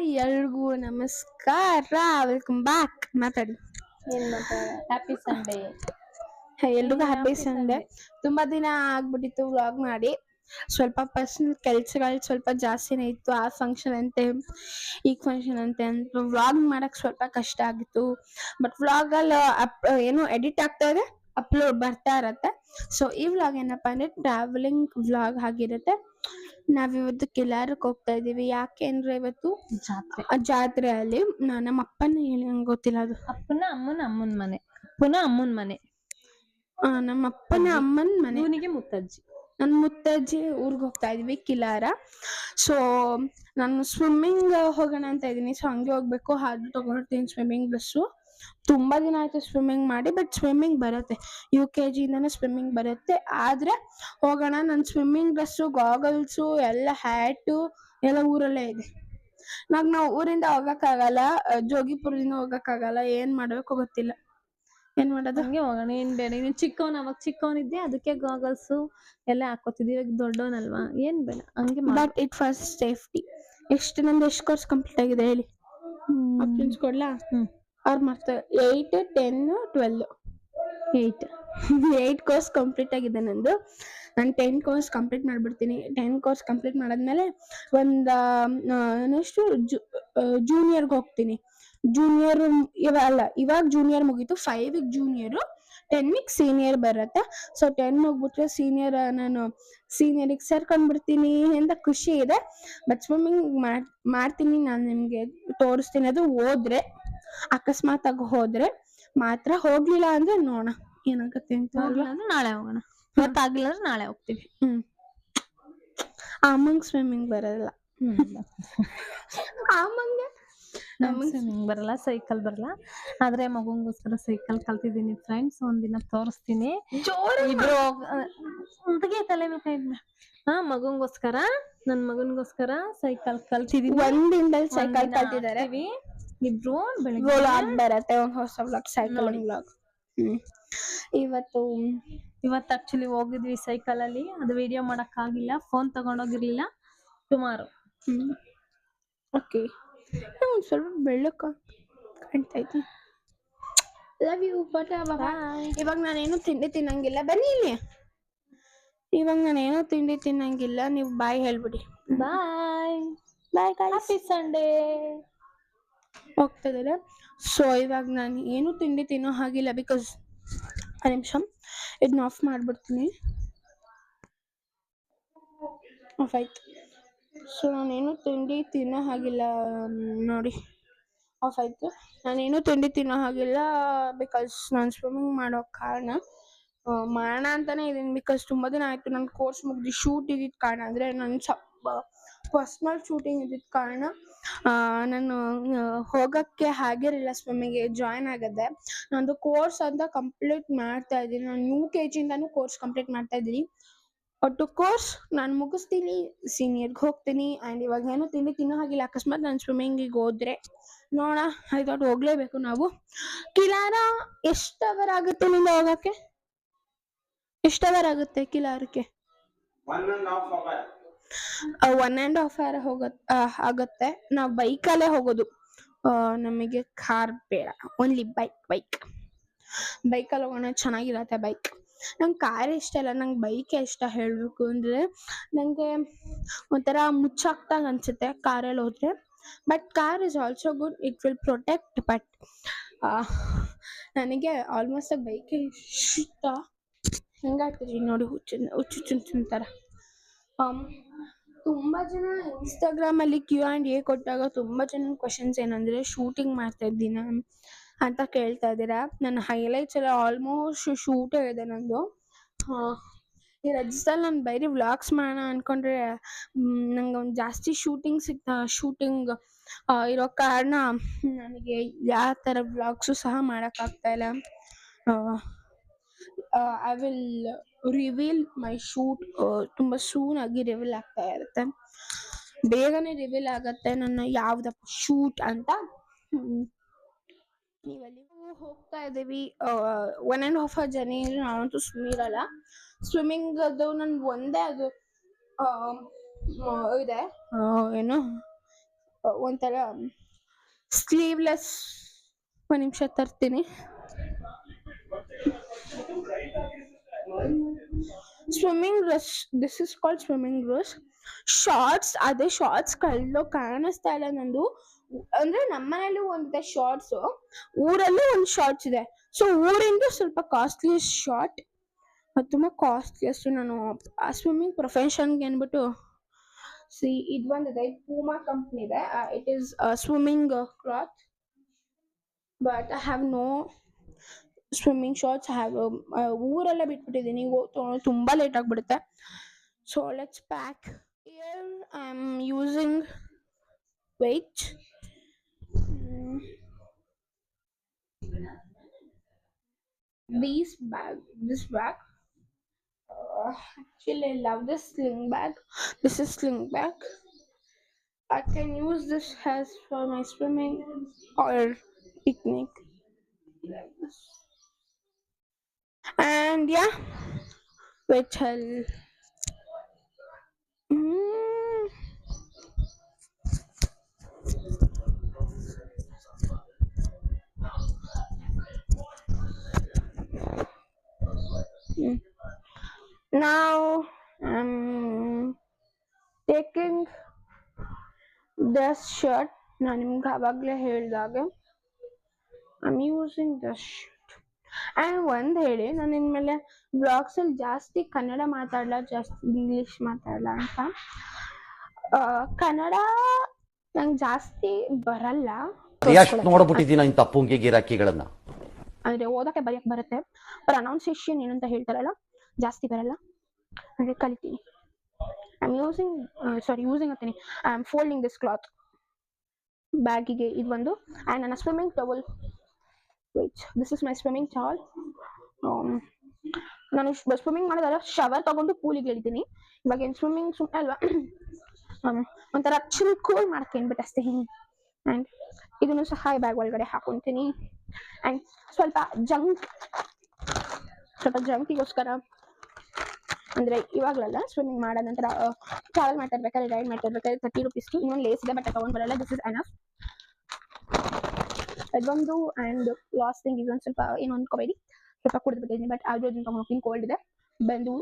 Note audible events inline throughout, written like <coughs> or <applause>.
ಎಲ್ರಿಗೂ ನಮಸ್ಕಾರ. Welcome back ಮಾತಾಡಿ. ಹ್ಯಾಪಿ ಸಂಡೇ ಎಲ್ರಿಗೂ ಹ್ಯಾಪಿ ಸಂಡೇ ತುಂಬಾ ದಿನ ಆಗ್ಬಿಟ್ಟಿತ್ತು ವ್ಲಾಗ್ ಮಾಡಿ. ಸ್ವಲ್ಪ ಪರ್ಸನಲ್ ಕೆಲ್ಸಗಳು ಸ್ವಲ್ಪ ಜಾಸ್ತಿನೇ ಇತ್ತು. ಆ ಫಂಕ್ಷನ್ ಅಂತೆ ಈ ಫಂಕ್ಷನ್ ಅಂತೆ ಅಂತ ವ್ಲಾಗ್ ಮಾಡಕ್ ಸ್ವಲ್ಪ ಕಷ್ಟ ಆಗಿತ್ತು. ಬಟ್ ವ್ಲಾಗ್ ಅಲ್ಲಿ ಏನು ಎಡಿಟ್ ಆಗ್ತಾ ಇದೆ? ಅಪ್ಲೋಡ್ ಬರ್ತಾ ಇರತ್ತೆ. ಸೊ ಈ ವ್ಲಾಗ್ ಏನಪ್ಪಾ ಅಂದ್ರೆ ಟ್ರಾವೆಲಿಂಗ್ ವ್ಲಾಗ್ ಆಗಿರುತ್ತೆ. ನಾವಿವತ್ತು ಕಿಲಾರಕ್ಕೆ ಹೋಗ್ತಾ ಇದೀವಿ. ಯಾಕೆ ಅಂದ್ರೆ ಇವತ್ತು ಜಾತ್ರೆ. ಆ ಜಾತ್ರೆಯಲ್ಲಿ ನಾ- ನಮ್ಮ ಅಪ್ಪನ ಹೇಳಿ ನಂಗೆ ಗೊತ್ತಿಲ್ಲ ಅದು. ಅಪ್ಪನ ಅಮ್ಮನ ಅಮ್ಮನ ಮನೆ. ಅಪ್ಪನ ಅಮ್ಮನ ಮನೆ. ಆ, ನಮ್ಮ ಅಪ್ಪನ ಅಮ್ಮನ ಮನೆ. ಇವನಿಗೆ ಮುತ್ತಜ್ಜಿ. ನನ್ನ ಮುತ್ತಜ್ಜಿ ಊರ್ಗ್ ಹೋಗ್ತಾ ಇದೀವಿ ಕಿಲಾರ ಸೊ ನಾನು ಸ್ವಿಮ್ಮಿಂಗ್ ಹೋಗೋಣ ಅಂತ ಇದೀನಿ. ಸೊ ಹಂಗೆ ಹೋಗ್ಬೇಕು. ಹಾಡು ತಗೊಂಡಿರ್ತೀನಿ ಸ್ವಿಮ್ಮಿಂಗ್ ಡ್ರೆಸ್ಸು ತುಂಬಾ ದಿನ ಆಯ್ತು ಸ್ವಿಮ್ಮಿಂಗ್ ಮಾಡಿ ಬಟ್ ಸ್ವಿಮ್ಮಿಂಗ್ ಬರುತ್ತೆ. ಯು ಕೆ ಜಿಯಿಂದನೇ ಸ್ವಿಮ್ಮಿಂಗ್ ಬರುತ್ತೆ. ಆದ್ರೆ ಹೋಗೋಣ ನನ್ ಸ್ವಿಮ್ಮಿಂಗ್ ಡ್ರೆಸ್ಸು ಗಾಗಲ್ಸು ಎಲ್ಲ ಹ್ಯಾಟು ಎಲ್ಲ ಊರಲ್ಲೇ ಇದೆ. ನಾವ್ ನಾವು ಊರಿಂದ ಹೋಗಕ್ಕಾಗಲ್ಲ ಜೋಗಿಪುರದಿಂದ ಹೋಗಕ್ಕಾಗಲ್ಲ ಏನ್ ಮಾಡ್ಬೇಕು ಗೊತ್ತಿಲ್ಲ. ಏನ್ ಮಾಡೋದು? ಹಂಗೆ ಹೋಗೋಣ ಏನ್ ಬೇಡ. ನೀನ್ ಚಿಕ್ಕವನ್ ಅವಾಗ ಚಿಕ್ಕವನಿದ್ದೆ ಅದಕ್ಕೆ ಗಾಗಲ್ಸ್ ಎಲ್ಲ ಹಾಕೋತಿದ್ವಿ ಇವಾಗ ದೊಡ್ಡವನಲ್ವಾ? ಏನ್ ಬೇಡ ಹಂಗೆ. ಬಟ್ ಇಟ್ ಫಸ್ಟ್ ಸೇಫ್ಟಿ ಎಷ್ಟು ನಂದು ಎಷ್ಟು ಕೋರ್ಸ್ ಕಂಪ್ಲೀಟ್ ಆಗಿದೆ ಹೇಳಿ? ಕೊಡ್ಲಾ ಹ್ಮ್. ಅವ್ರು ಮಾಡ್ತಾರೆ eight ten twelve eight eight course complete ಆಗಿದೆ ನಂದು. ನಾನು ಟೆನ್ ಕೋರ್ಸ್ ಕಂಪ್ಲೀಟ್ ಮಾಡ್ಬಿಡ್ತೀನಿ. ಟೆನ್ ಕೋರ್ಸ್ ಕಂಪ್ಲೀಟ್ ಮಾಡಾದ್ಮೇಲೆ ಒಂದು ನೆಕ್ಸ್ಟು ಜೂನಿಯರ್ಗೆ ಹೋಗ್ತೀನಿ. ಜೂನಿಯರ್ ಇವ, ಅಲ್ಲ, ಇವಾಗ ಜೂನಿಯರ್ ಮುಗೀತು. ಫೈವಿಗೆ ಜೂನಿಯರು ಟೆನ್ನಿಗೆ ಸೀನಿಯರ್ ಬರುತ್ತೆ. ಸೊ ಟೆನ್ ಹೋಗ್ಬಿಟ್ರೆ ಸೀನಿಯರ್ ನಾನು ಸೀನಿಯರಿಗೆ ಸೇರ್ಕೊಂಡ್ಬಿಡ್ತೀನಿ ಅಂತ ಖುಷಿ ಇದೆ. ಬಟ್ ಸ್ವಿಮ್ಮಿಂಗ್ ಮಾಡ್ತೀನಿ ನಾನು ನಿಮಗೆ ತೋರಿಸ್ತೀನಿ. ಅದು ಹೋದ್ರೆ ಅಕಸ್ಮಾತ್ ಆಗಿ ಹೋದ್ರೆ ಮಾತ್ರ ಹೋಗ್ಲಿಲ್ಲ ಅಂದ್ರೆ ನೋಡೋಣ ಏನಾಗತ್ತೆ ಅಂತ ಅಲ್ವಾ? ಅಂದ್ರೆ ನಾಳೆ ಹೋಗೋಣ. ಇವತ್ತಾಗಿಲ್ಲ ಅಂದ್ರೆ ನಾಳೆ ಹೋಗ್ತೀವಿ. ಹ್ಮ್. ಸ್ವಿಮ್ಮಿಂಗ್ ಬರಲ್ಲ. ನಮಗ್ ಸ್ವಿಮ್ಮಿಂಗ್ ಬರಲ್ಲ ಸೈಕಲ್ ಬರಲ್ಲ. ಆದ್ರೆ ಮಗುಂಗೋಸ್ಕರ ಸೈಕಲ್ ಕಲ್ತಿದ್ದೀನಿ ಫ್ರೆಂಡ್ಸ್ ಒಂದಿನ ತೋರಿಸ್ತೀನಿ. ಜೋರು ಇಬ್ರು ಒಂದಿಗೆ ತಲೆ ಮೇಲೆ ಕೈ ಇಡ್ಬೇಡ. ಹಾ ಮಗುಂಗೋಸ್ಕರ ನನ್ ಮಗನ್ಗೋಸ್ಕರ ಸೈಕಲ್ ಕಲ್ತಿದೀನಿ ಒಂದ್ ದಿನದಲ್ಲಿ ಸೈಕಲ್ ಕಲ್ತಿದಾರೆ ಕಲ್ತಿದ್ದಾರೆ. ಇಬ್ರು ವ್ಲಾಗ್ ಬರತ್ತೆ ಒಂದ್ ಹೊಸ ವ್ಲಾಗ್ ಸೈಕಲ್. ವ್ಲಾಗ್ ಹ್ಮ್. ಇವತ್ತು ಇವತ್ತು ಆಕ್ಚುಲಿ ಹೋಗಿದ್ವಿ ಸೈಕಲ್ ಅಲ್ಲಿ. ಅದು ವಿಡಿಯೋ ಮಾಡಕ್ ಆಗಿಲ್ಲ. ಫೋನ್ ತಗೊಂಡೋಗಿರ್ಲಿಲ್ಲ. ಸುಮಾರು. ಹ್ಮ್. ಓಕೆ ಒಂದ್ ಸ್ವಲ್ಪ ಬೆಳ್ಳಕ್ಕ ಕಾಣ್ತಾ ಲವ್ ಯು ಬಟ ಇವಾಗ ನಾನೇನು ತಿಂಡಿ ತಿನ್ನಂಗಿಲ್ಲ. ಬನ್ನಿ ಇಲ್ಲಿ. ಇವಾಗ ನಾನೇನು ತಿಂಡಿ ತಿನ್ನಂಗಿಲ್ಲ. ನೀವು ಬಾಯ್ ಹೇಳ್ಬಿಡಿ. ಬಾಯ್ ಬಾಯ್ ಹ್ಯಾಪಿ ಸಂಡೇ ಹೋಗ್ತಾ ಇದ್ದಾರೆ ಸೊ ಇವಾಗ ನಾನು ಏನು ತಿಂಡಿ ತಿನ್ನೋ ಹಾಗಿಲ್ಲ ಬಿಕಾಸ್ ನಿಮಿಷ. ಇದನ್ನ ಆಫ್ ಮಾಡ್ಬಿಡ್ತೀನಿ. ಆಫ್ ಆಯ್ತು. ಸೊ ನಾನೇನು ತಿಂಡಿ ತಿನ್ನೋ ಹಾಗಿಲ್ಲ ನೋಡಿ. ಆಫ್ ಆಯ್ತು. ನಾನೇನು ತಿಂಡಿ ತಿನ್ನೋ ಹಾಗಿಲ್ಲ ಬಿಕಾಸ್ ನಾನು ಸ್ವಿಮ್ಮಿಂಗ್ ಮಾಡೋ ಕಾರಣ. ಮಾಡೋಣ ಅಂತಾನೆ ಇದೀನಿ ಬಿಕಾಸ್ ತುಂಬ ದಿನ ಆಯಿತು. ನನ್ನ ಕೋರ್ಸ್ ಮುಗ್ದು ಶೂಟ್ ಇದ್ದಿದ್ ಕಾರಣ. ಅಂದರೆ ನನ್ನ ಸ್ವಲ್ಪ ಪರ್ಸ್ನಲ್ ಶೂಟಿಂಗ್ ಇದ್ದಿದ್ ಕಾರಣ ನಾನು ಹೋಗಕ್ಕೆ ಆಗಿರಲಿಲ್ಲ ಸ್ವಿಮ್ಮಿಂಗ್ಗೆ ಜಾಯ್ನ್ ಆಗದೆ. ನಂದು ಕೋರ್ಸ್ ಅಂತ ಕಂಪ್ಲೀಟ್ ಮಾಡ್ತಾ ಇದ್ದೀನಿ. ನಾನು ಯು ಕೆ ಜಿಯಿಂದನೂ ಕೋರ್ಸ್ ಕಂಪ್ಲೀಟ್ ಮಾಡ್ತಾ ಇದ್ದೀನಿ. ಒಟ್ಟು ಕೋರ್ಸ್ ನಾನು ಮುಗಿಸ್ತೀನಿ ಸೀನಿಯರ್ಗೆ ಹೋಗ್ತೀನಿ ಆ್ಯಂಡ್ ಇವಾಗ ಏನು ತಿಂಡಿ ತಿನ್ನೋ ಹಾಗಿಲ್ಲ ಅಕಸ್ಮಾತ್ ನಾನು ಸ್ವಿಮ್ಮಿಂಗಿಗೆ ಹೋದ್ರೆ, ನೋಡ ಆಯ್ತು ಹೋಗ್ಲೇಬೇಕು ನಾವು. ಕಿಲಾರ, ಎಷ್ಟು ಅವರ್ ಆಗುತ್ತೆ ನಿಂದ ಹೋಗಕ್ಕೆ? ಎಷ್ಟು ಅವರ್ ಆಗುತ್ತೆ ಕಿಲಾರಕ್ಕೆ? ಒನ್ ಆ್ಯಂಡ್ ಹಾಫ್ ಅವರ್ ಹೋಗತ್ ಆಗುತ್ತೆ. ನಾವು ಬೈಕಲ್ಲೇ ಹೋಗೋದು. ನಮಗೆ ಕಾರ್ ಬೇಡ. ಓನ್ಲಿ ಬೈಕ್ ಬೈಕ್ ಬೈಕಲ್ಲಿ ಹೋಗೋಣ, ಚೆನ್ನಾಗಿರತ್ತೆ ಬೈಕ್ ನಂಗೆ ಕಾರ್ ಇಷ್ಟ ಇಲ್ಲ. ನಂಗೆ ಬೈಕ್ ಇಷ್ಟ ಹೇಳಬೇಕು ಅಂದರೆ ನನಗೆ ಒಂಥರ ಮುಚ್ಚಾಕ್ದಂಗೆ ಅನಿಸುತ್ತೆ ಕಾರಲ್ಲಿ ಹೋದರೆ. But car is also good it will protect but ನನಗೆ ಆಲ್ಮೋಸ್ಟ್ ಬೈಕ್ ಇಷ್ಟ. ಹೆಂಗಾಗ್ತದೆ ನೋಡಿ ಹುಚ್ಚು ಹುಚ್ಚು ಚುನ್ ಥರ ತುಂಬಾ ಜನ ಇನ್ಸ್ಟಾಗ್ರಾಮ್ ಅಲ್ಲಿ ಕ್ಯೂ ಆ್ಯಂಡ್ ಎ ಕೊಟ್ಟಾಗ ತುಂಬಾ ಜನ ಕ್ವಶನ್ಸ್ ಏನಂದ್ರೆ ಶೂಟಿಂಗ್ ಮಾಡ್ತಾ ಇದ್ದೀನ? ಅಂತ ಕೇಳ್ತಾ ಇದ್ದೀರಾ? ನನ್ನ ಹೈಲೈಟ್ಸ್ ಎಲ್ಲ ಆಲ್ಮೋಸ್ಟ್ ಶೂಟ್ ಇದೆ ನಂದು. ಈ ರಜದಲ್ಲಿ ನಾನು ಬೈರಿ ವ್ಲಾಗ್ಸ್ ಮಾಡೋಣ ಅನ್ಕೊಂಡ್ರೆ ನಂಗೆ ಒಂದು ಜಾಸ್ತಿ ಶೂಟಿಂಗ್ ಸಿಗ್ತಾ ಶೂಟಿಂಗ್ ಇರೋ ಕಾರಣ, ನನಗೆ ಯಾವ ಥರ ವ್ಲಾಗ್ಸು ಸಹ ಮಾಡೋಕ್ಕಾಗ್ತಾ ಇಲ್ಲ. I will reveal my shoot ತುಂಬ ಸೂನ್ ಆಗಿ ರಿವೀಲ್ ಆಗ್ತಾ ಇರುತ್ತೆ. ಬೇಗನೆ ರಿವೀಲ್ ಆಗತ್ತೆ ನನ್ನ ಯಾವ್ದಪ್ಪ ಶೂಟ್ ಅಂತ. ನೀವಲ್ಲಿ ಹೋಗ್ತಾ ಇದ್ದೀವಿ. One and half hour journey ನಾನಂತೂ ಸ್ವಿಮ್ ಇರಲ್ಲ ಸ್ವಿಮ್ಮಿಂಗ್ ಅದು ನನ್ ಒಂದೇ ಅದು ಮ- ಇದೆ. ಆ, ಏನು? ಒಂಥರ ಸ್ಲೀವ್ಲೆಸ್ ಒಂದು ನಿಮಿಷ ತರ್ತೀನಿ. Swimming dress this is called swimming dress shorts ಅದೇ ಶಾರ್ಟ್ಸ್ ಕಳ್ಳೋ ಕಾಣಿಸ್ತಾ ಇಲ್ಲ ನಂದು. ಅಂದ್ರೆ ನಮ್ಮನೇಲಿ ಒಂದಿದೆ ಶಾರ್ಟ್ಸ್ ಊರಲ್ಲೂ ಒಂದು ಶಾರ್ಟ್ಸ್ ಇದೆ. ಸೊ ಊರಿಂದ ಸ್ವಲ್ಪ ಕಾಸ್ಟ್ಲಿ ಶಾರ್ಟ್ ತುಂಬ ಕಾಸ್ಟ್ಲಿಯಸ್ಟ್ ನಾನು ಆ ಸ್ವಿಮ್ಮಿಂಗ್ ಪ್ರೊಫೆಷನ್ಗೆ ಅಂದ್ಬಿಟ್ಟು ಸಿ, ಇದು ಬಂದಿದೆ. ಪೂಮಾ ಕಂಪ್ನಿ ಇದೆ. It is swimming cloth but I have no swimming shorts have ಊರಲ್ಲೇ ಬಿಟ್ಬಿಟ್ಟಿದ್ದೀನಿ ತೊಗೊಳೋದು ತುಂಬ ಲೇಟ್ ಆಗಿಬಿಡುತ್ತೆ so let's pack here I am using weight these bag this bag uh, actually i love this sling bag this is sling bag i can use this as for my swimming or picnic like this. and yeah wait till Mm. Mm. Now I'm taking this shirt. ನಾನು ನಿಮ್ಗೆ ಆವಾಗಲೇ ಹೇಳಿದಾಗೆ I am using this shirt and ಒಂದು ಹೇಳಿ ನಾನು ಇನ್ಮೇಲೆ ಬ್ಲಾಗ್ಸಲ್ಲಿ ಜಾಸ್ತಿ ಕನ್ನಡ ಮಾತಾಡಲ್ಲ ಜಾಸ್ತಿ ಇಂಗ್ಲೀಷ್ ಮಾತಾಡಲ್ಲ ಅಂತ. ಆ, ಕನ್ನಡ ನಂಗೆ ಜಾಸ್ತಿ ಬರಲ್ಲ. ಎಷ್ಟು ನೋಡ್ಬಿಟ್ಟಿದ್ದೀನ ಇಂಥ ಪುಂಗಿ ಗಿರಾಕಿಗಳನ್ನ? ಅಂದ್ರೆ ಓದಕ್ಕೆ ಬರೆಯಕ್ ಬರುತ್ತೆ ಪ್ರನೌನ್ಸಿಯೇಷನ್ ಏನಂತ ಹೇಳ್ತಾರಲ್ಲ ಜಾಸ್ತಿ ಬರಲ್ಲ. ಅಂದ್ರೆ ಕಲಿತೀನಿ. I am using sorry using ಅಂತೀನಿ. I am folding this cloth ಬ್ಯಾಗಿಗೆ ಇದು ಒಂದು ಆ್ಯಂಡ್ ನನ್ನ swimming towel wait this is my swimming shawl Um, ನಾನು ಸ್ವಿಮ್ಮಿಂಗ್ ಮಾಡೋದಲ್ಲ ಶವರ್ ತಗೊಂಡು ಪೂಲಿಗೆ ಇಳಿತೀನಿ ಇವಾಗ ಏನು ಸ್ವಿಮ್ಮಿಂಗ್ ಸುಮ್ಮನೆ ಅಲ್ವಾ? <coughs> ಒಂಥರ ಚಿಲ್ ಕೂಲ್ ಮಾಡ್ಕೊಂಡ್ಬಿಟ್ಟು ಅಷ್ಟೇ ಆ್ಯಂಡ್ ಇದನ್ನು ಸಹ ಬ್ಯಾಗ್ ಒಳಗಡೆ ಹಾಕೊಂತೀನಿ. ಆ್ಯಂಡ್ ಸ್ವಲ್ಪ ಜಂಕ್ ಸ್ವಲ್ಪ ಜಂಕಿಗೋಸ್ಕರ ಅಂದ್ರೆ ಇವಾಗಲಲ್ಲ ಸ್ವಿಮ್ಮಿಂಗ್ ಮಾಡೋ ನಂತರ ಟ್ರಾವೆಲ್ ಮಾಡ್ತಾ ಇರ್ಬೇಕಾದ್ರೆ ರೈಡ್ ಮಾಡ್ತಾ ಇರ್ಬೇಕಾದ್ರೆ ತರ್ಟಿ ರುಪೀಸ್ಗೆ ಇನ್ನೊಂದು ಲೇಸ್ ಇದೆ ಬಟ್ ತಗೊಂಡ್ ಬರಲ್ಲ. ದಿಸ್ ಇಸ್ ಎನಫ್ ಅದೊಂದು ಆ್ಯಂಡ್ ಲಾಸ್ಟ್ ಥಿಂಗ್ ಇದೊಂದು ಸ್ವಲ್ಪ ಏನೊಂದು ಅನ್ಕೋಬೇಡಿ ಸ್ವಲ್ಪ ಕುಡಿದು ಬಿಟ್ಟಿದ್ದೀನಿ ಬಟ್ ಅದು ಅದನ್ನ ತಗೊಂಡು ಕೋಲ್ಡ್ ಇದೆ. ಬಂದು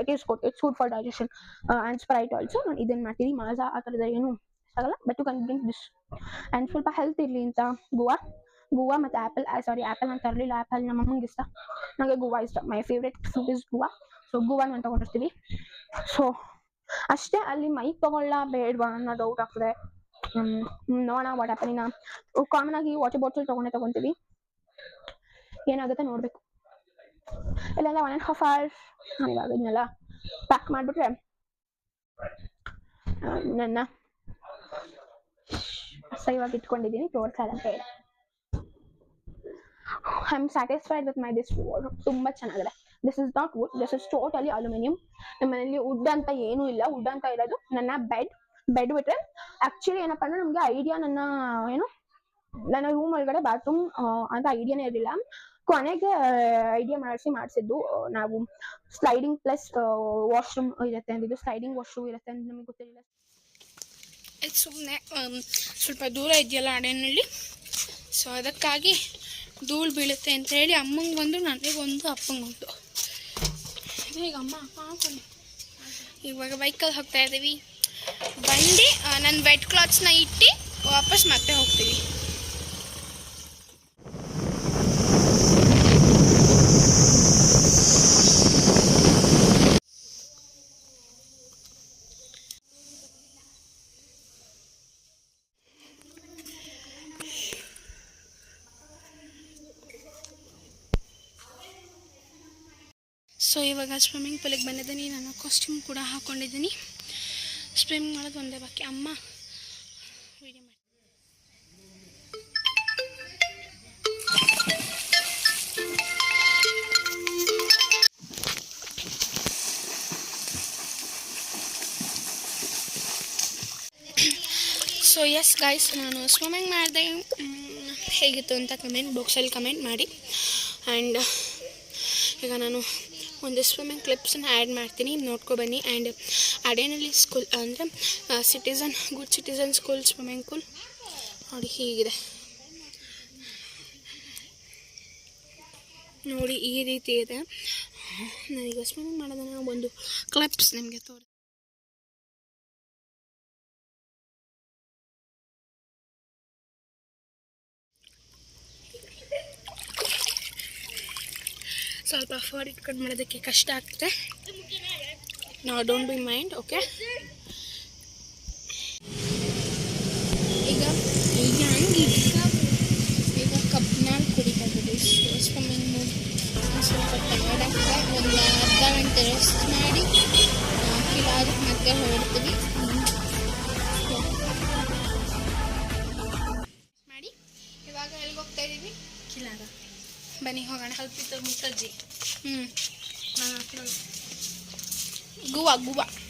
it is good it's good for digestion and Sprite also ನಾನು ಇದನ್ನು ಮಾಡ್ತೀನಿ. ಮಾಜಾ ಆ ಥರದ ಏನು ಆಗಲ್ಲ but can drink this and ಸ್ವಲ್ಪ ಹೆಲ್ತ್ ಇರಲಿ ಅಂತ ಗೋವಾ ಗೋವಾ ಮತ್ತು ಆ್ಯಪಲ್ ಸಾರಿ ಆ್ಯಪಲ್ ನಾನು ತರಲಿಲ್ಲ. ಆ್ಯಪಲ್ ನಮ್ಮ ಅಮ್ಮಂಗೆ ಇಷ್ಟ. ನನಗೆ ಗೋವಾ ಇಷ್ಟ. My favourite food is guava so guava ನಾನು ತೊಗೊಂಡಿರ್ತೀವಿ ಸೊ ಅಷ್ಟೇ, ಅಲ್ಲಿ ಮೈಕ್ ತೊಗೊಳ್ಳ ಬೇಡವಾ ಅನ್ನೋ ಡೌಟ್ ಆಗ್ತದೆ. ನೋಡೋಣ ವಾಟ್ ಆ್ಯಪಲಿನ ಕಾಮನ್ ಆಗಿ ವಾಟರ್ ಬಾಟಲ್ ತಗೊಂಡೇ, ತಗೊಂತೀವಿ. ಏನಾಗುತ್ತೆ ನೋಡ್ಬೇಕು. ಇಲ್ಲಾಂದ್ರೆ ಒನ್ ಆ್ಯಂಡ್ ಹಾಫ್ ಅವರ್ ನಾನು ಇವಾಗ ಇದನ್ನೆಲ್ಲ ಪ್ಯಾಕ್ ಮಾಡಿಬಿಟ್ರೆ ನನ್ನ ಸೈವಾಗಿ ಇಟ್ಕೊಂಡಿದ್ದೀನಿ ತೋರ್ಸಲ್ಲ ಅಂತ ಹೇಳಿ. I am satisfied with my this wood ತುಂಬ ಚೆನ್ನಾಗಿದೆ. This is not wood this is totally aluminium ನಮ್ಮ ಮನೇಲಿ ವುಡ್ ಅಂತ ಏನೂ ಇಲ್ಲ. ವುಡ್ ಅಂತ ಇರೋದು ನನ್ನ ಬೆಡ್ ಬೆಡ್ ಬಿಟ್ರೆ ಆಕ್ಚುಲಿ ಏನಪ್ಪ ಅಂದ್ರೆ ನಮಗೆ ಐಡಿಯಾ ನನ್ನ, ಏನು, ನನ್ನ ರೂಮ್ ಒಳಗಡೆ ಬಾತ್ರೂಮ್ ಅಂತ ಐಡಿಯಾನೇ ಇರಲಿಲ್ಲ. ಕೊನೆಗೆ ಐಡಿಯಾ ಮಾಡಿಸಿ ಮಾಡಿಸಿದ್ದು ನಾವು ಸ್ಲೈಡಿಂಗ್ ಪ್ಲಸ್ ವಾಶ್ರೂಮ್ ಇರುತ್ತೆ ಅಂದಿದ್ದು. ಸ್ಲೈಡಿಂಗ್ ವಾಶ್ರೂಮ್ ಇರುತ್ತೆ ಅಂತ ನಮಗೆ ಗೊತ್ತಿರಲಿಲ್ಲ. ಸುಮ್ಮನೆ ಸ್ವಲ್ಪ ದೂರ ಇದೆಯಲ್ಲ ಅಡೆನಹಳ್ಳಿ ಸೊ ಅದಕ್ಕಾಗಿ ಧೂಳು ಬೀಳುತ್ತೆ ಅಂತ ಹೇಳಿ ಅಮ್ಮಂಗೆ ಒಂದು ನನಗೊಂದು ಅಪ್ಪಂಗೊಂದು ಈಗ ಅಮ್ಮ ಹಾಕೊಂಡು ಇವಾಗ ಬೈಕಲ್ಲಿ ಹೋಗ್ತಾ ಇದ್ದೀವಿ ಬಂದು ನನ್ನ ವೆಟ್ ಕ್ಲಾತ್ಸ್ನ ಇಟ್ಟು ವಾಪಸ್ ಮತ್ತೆ ಹೋಗ್ತೀವಿ ಸೊ ಇವಾಗ ಸ್ವಿಮ್ಮಿಂಗ್ ಪೂಲಿಗೆ ಬಂದಿದ್ದೀನಿ. ನಾನು ಕಾಸ್ಟ್ಯೂಮ್ ಕೂಡ ಹಾಕ್ಕೊಂಡಿದ್ದೀನಿ ಸ್ವಿಮ್ ಮಾಡೋದು ಒಂದೇ ಬಾಕಿ ಅಮ್ಮ. ವಿಡಿಯೋ ಮಾಡಿ ಸೊ ಎಸ್ ಗೈಸ್ ನಾನು ಸ್ವಿಮ್ಮಿಂಗ್ ಮಾಡಿದೆ. ಹೇಗಿತ್ತು ಅಂತ ಕಮೆಂಟ್ ಬಾಕ್ಸಲ್ಲಿ ಕಮೆಂಟ್ ಮಾಡಿ. ಆ್ಯಂಡ್ ಈಗ ನಾನು ಒಂದು ಸ್ವಿಮ್ಮಿಂಗ್ ಕ್ಲಿಪ್ಸನ್ನ ಆ್ಯಡ್ ಮಾಡ್ತೀನಿ. ನೋಡ್ಕೊ ಬನ್ನಿ. ಆ್ಯಂಡ್ ಅಡೇನಹಳ್ಳಿ ಸ್ಕೂಲ್ ಅಂದರೆ citizen good citizen school swimming pool ನೋಡಿ ಹೀಗಿದೆ. ನೋಡಿ ಈ ರೀತಿ ಇದೆ. ನನಗೆ ಸ್ವಿಮ್ಮಿಂಗ್ ಮಾಡೋದನ್ನ ಒಂದು ಕ್ಲಬ್ಸ್ ನಿಮಗೆ ತೋರಿ ಸ್ವಲ್ಪ ಅಫೋರ್ಡ್ ಇಟ್ಕೊಂಡು ಮಾಡೋದಕ್ಕೆ ಕಷ್ಟ ಆಗ್ತದೆ. ನಾವು ಡೋಂಟ್ ಬಿ ಮೈಂಡ್ ಓಕೆ ಈಗ ಈಗ ಹಂಗೆ ಈಗ ಕಬ್ಬಿನಾಲ್ ಕುಡಿತಾ ಇದ್ದೀವಿ ಸ್ವಿಮ್ಮಿಂಗ್ ಮೂಡ್ ಸ್ವಲ್ಪ ಟಯರ್ಡ್ ಆಗ್ತದೆ ಒಂದು ಅರ್ಧ ಗಂಟೆ ರೆಸ್ಟ್ ಮಾಡಿ ಕಿಲಾರು ಮತ್ತೆ ಹೊರಡ್ತೀವಿ ಮಾಡಿ. ಇವಾಗ ಎಲ್ಲಿಗೆ ಹೋಗ್ತಾ ಇದ್ದೀವಿ? ಕಿಲಾರ. ಬನ್ನಿ ಹೋಗೋಣ. ಕಲ್ಪಿತ ಮುತ್ತಜ್ಜಿ ಹ್ಞೂ ಗುವಾ ಗುವಾ ವಾಯ್ಸ್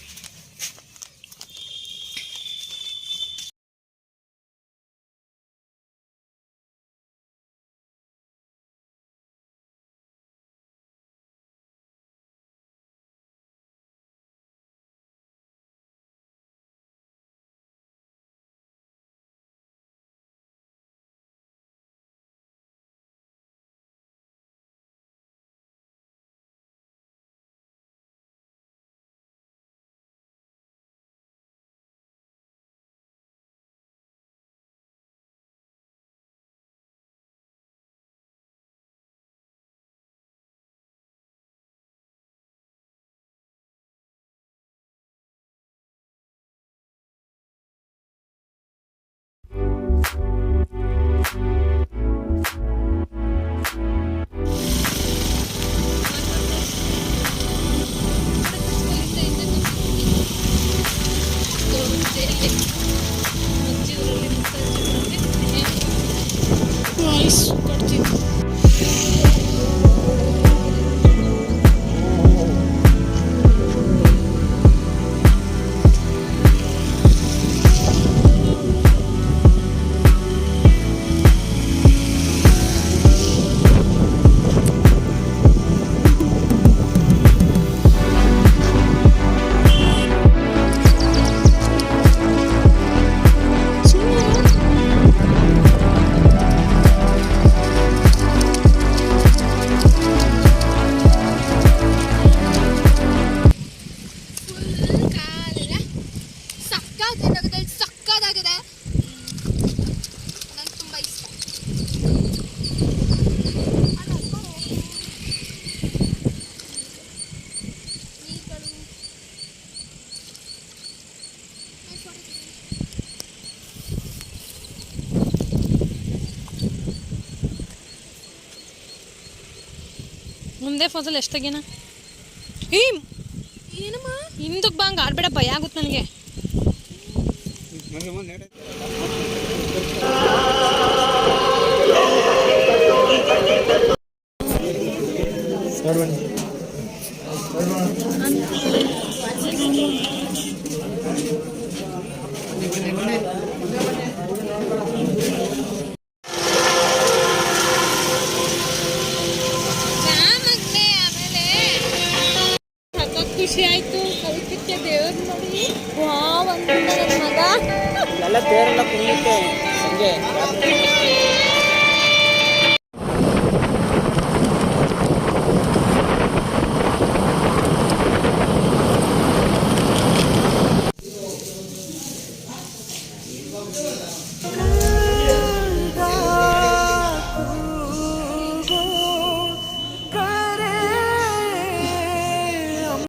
ಮುಂದೆ ಫಸಲ್ ಎಷ್ಟಾಗೇನ ಏ ಏನಮ್ಮ ಹಿಂದಕ್ಕೆ ಬಾ ಹಂಗೆ ಆಡ್ಬೇಡ ಭಯ ಆಗುತ್ತೆ ನನಗೆ ಆಮೇಲೆ ವಾವ್ ಅಂತ ನನ್ನ ಮಗ